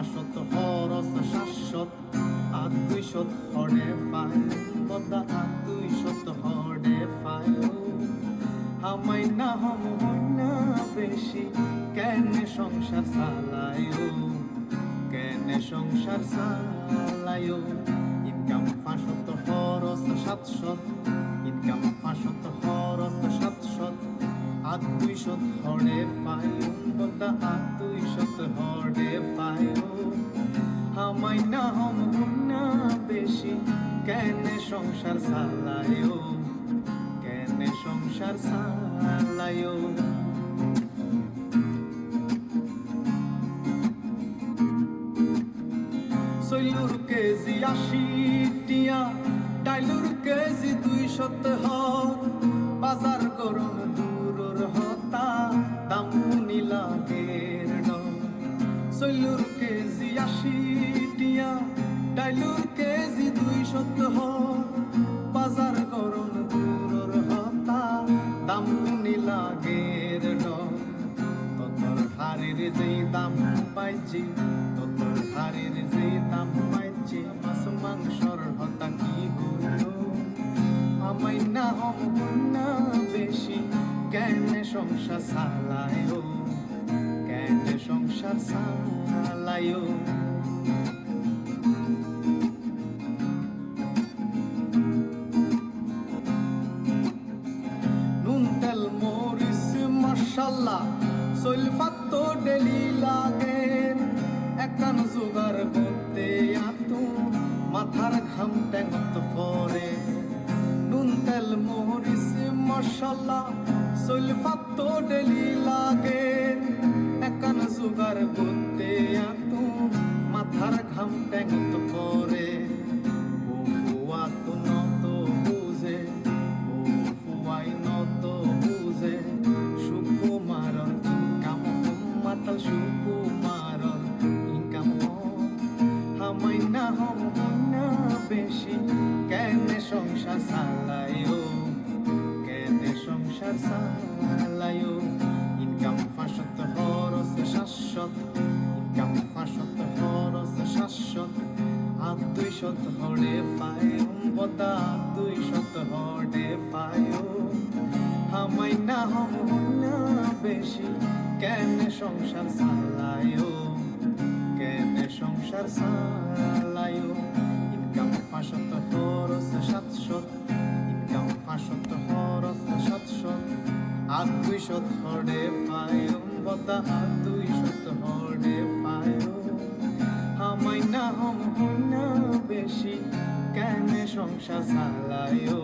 পাঁচশত খরচ শাশ্বত আর দুইশত হরে পায়। বদা আর দুইশত হরে পায়। আমায় না হম না বেশি, কেন সংসার চালায়ো? কেন সংসার ইনকাম পাঁচশত খরচ সাতশত, ইনকাম পাঁচশত খরচ সাতশত আর দুইশত হরে পায়। বদা আর দুইশত হরে আমায় না হম হই বেশি। কেন সংসার চালায়ো কেন সংসার চালায়ো সৈলুর কেজি আশি টিয়া, ডাইলুর কেজি দুই শত হর। বাজার সৈলুর কেজি আশি টিয়া ডাইলুর কেজি দুই শত বাজার করুন দূরর হতা, দাম নীলাগের ডর তোর হারের যেই দাম পাইছি তোর হারের যেই দাম পাইছি, মাছ মাংসর হতা কি হলো? আমায় না হম না বেশি, কেন সংসার কেন সংসার চালায়। নুন, তেল, মরিচ মশাল্লা সৈলফাত তো ডেলি লাগে। একান জোগাড় করতে আতো মাথার ঘাম ট্যাঙ্গত পরে। নুন, তেল, মরিচ মশাল্লা ডেলি লাগে একান জোগাড় করতে আতো মাথার ঘাম ট্যাঙ্গত পরে বুয়া তো নত বুঝে ফুয়াই নত বুঝে সুকুমারর ইনকাম মাতাল সুকুমারর ইনকাম হামাই না হম না বেশি কেন সংসার কেন সংসার চালায়ো ইনকাম ফাঁসত, খরচ শাশ্বত। ইনকাম ফাঁসত, খরচ শাশ্বত। আর দুই শত হরে পায় বদা দুই শত হরে পায় হামাই না হম না বেশি সংসার চালায়ো কেন সংসার চালায়ো শত হরে পায়ো, বতা আত্মীয়ত হরে পায়ো। হামাই না হম না বেশি, কেন সংসার চালায়ো?